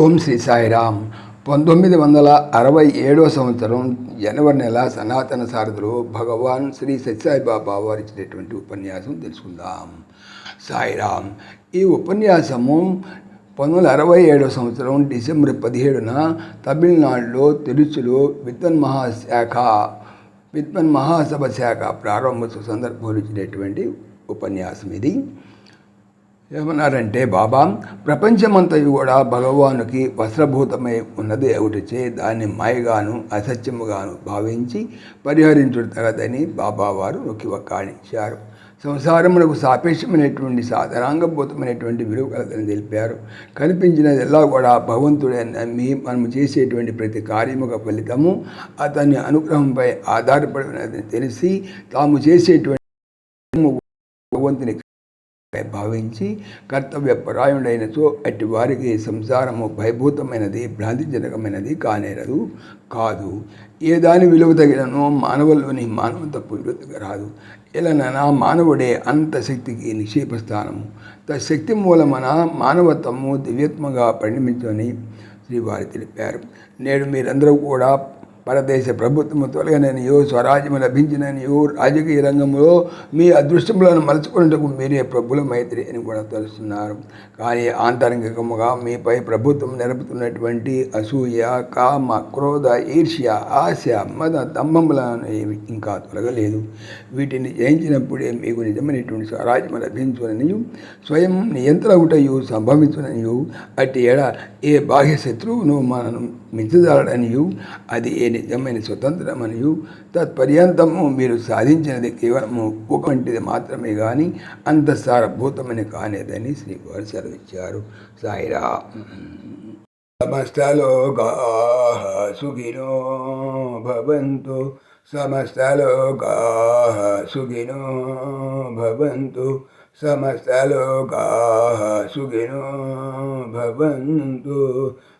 ఓం శ్రీ సాయిరామ్. పంతొమ్మిది వందల అరవై ఏడవ సంవత్సరం జనవరి నెల సనాతన సారథులు భగవాన్ శ్రీ సత్యసాయిబాబా వారు ఇచ్చినటువంటి ఉపన్యాసం తెలుసుకుందాం. సాయిరామ్ ఈ ఉపన్యాసము పంతొమ్మిది వందల అరవై ఏడవ సంవత్సరం డిసెంబర్ పదిహేడున తమిళనాడులో తిరుచులో విద్వన్ మహాశాఖ విద్వన్ మహాసభ శాఖ ప్రారంభోత్సవ సందర్భంలో ఇచ్చినటువంటి ఉపన్యాసం ఇది ఏమన్నారంటే బాబా ప్రపంచమంతయు కూడా భగవానుకి వస్త్రభూతమై ఉన్నది ఒకటిచే దాన్ని మాయగాను అసత్యముగాను భావించి పరిహరించుడు తగదని బాబా వారు నొక్కి వక్కాణించారు. సంసారములకు సాపేక్షమైనటువంటి సాధనాంగభూతమైనటువంటి విలువ కలదని తెలిపారు. కనిపించినదెల్లా కూడా భగవంతుడే నమ్మి మనము చేసేటువంటి ప్రతి కార్యముక ఫలితము అతని అనుగ్రహంపై ఆధారపడినదని తెలిసి తాము చేసేటువంటి భగవంతుని భావించి కర్తవ్య పరాయణుడైనచో అట్టి వారికి సంసారము భయభూతమైనది భ్రాంతిజనకమైనది కానేరదు కాదు. ఏ దాని విలువ తగినను మానవుల్లోని మానవత విలువ రాదు. ఇలానైనా మానవుడే అంత శక్తికి నిక్షేపస్థానము తశక్తి మూలమన మానవత్వము దివ్యత్మగా పరిణమించని శ్రీవారి తెలిపారు. నేడు మీరందరూ కూడా పరదేశ ప్రభుత్వము తొలగననియో స్వరాజ్యము లభించిననియో రాజకీయ రంగంలో మీ అదృష్టములను మలుచుకున్నట్టుకు మీరే ప్రభుల మైత్రి అని కూడా తెలుస్తున్నారు. కానీ ఆంతరంగికముగా మీపై ప్రభుత్వం నెరపుతున్నటువంటి అసూయ కామ క్రోధ ఈర్ష్య ఆశ మద దంభములను ఏమి ఇంకా తొలగలేదు. వీటిని జయించినప్పుడే మీకు నిజమైనటువంటి స్వరాజ్యము లభించుననియు స్వయం నియంత్రణయుటయు సంభవించుననియు అట్టి ఎడ ఏ బాహ్య శత్రువును మనను మించజాలడనియు అది ఏ నిజమైన స్వతంత్రమనియు. తత్పర్యంతము మీరు సాధించినది కేవలము ఒక వంటిది మాత్రమే కానీ అంత సారభూతమని కానేదని శ్రీవారు సెలవిచ్చారు. సాయిరా. సమస్తలోకా సుఖినో భవంతు. సమస్తలోకా సుఖినో భవంతు. సమస్తలోకా సుఖినో భవంతు.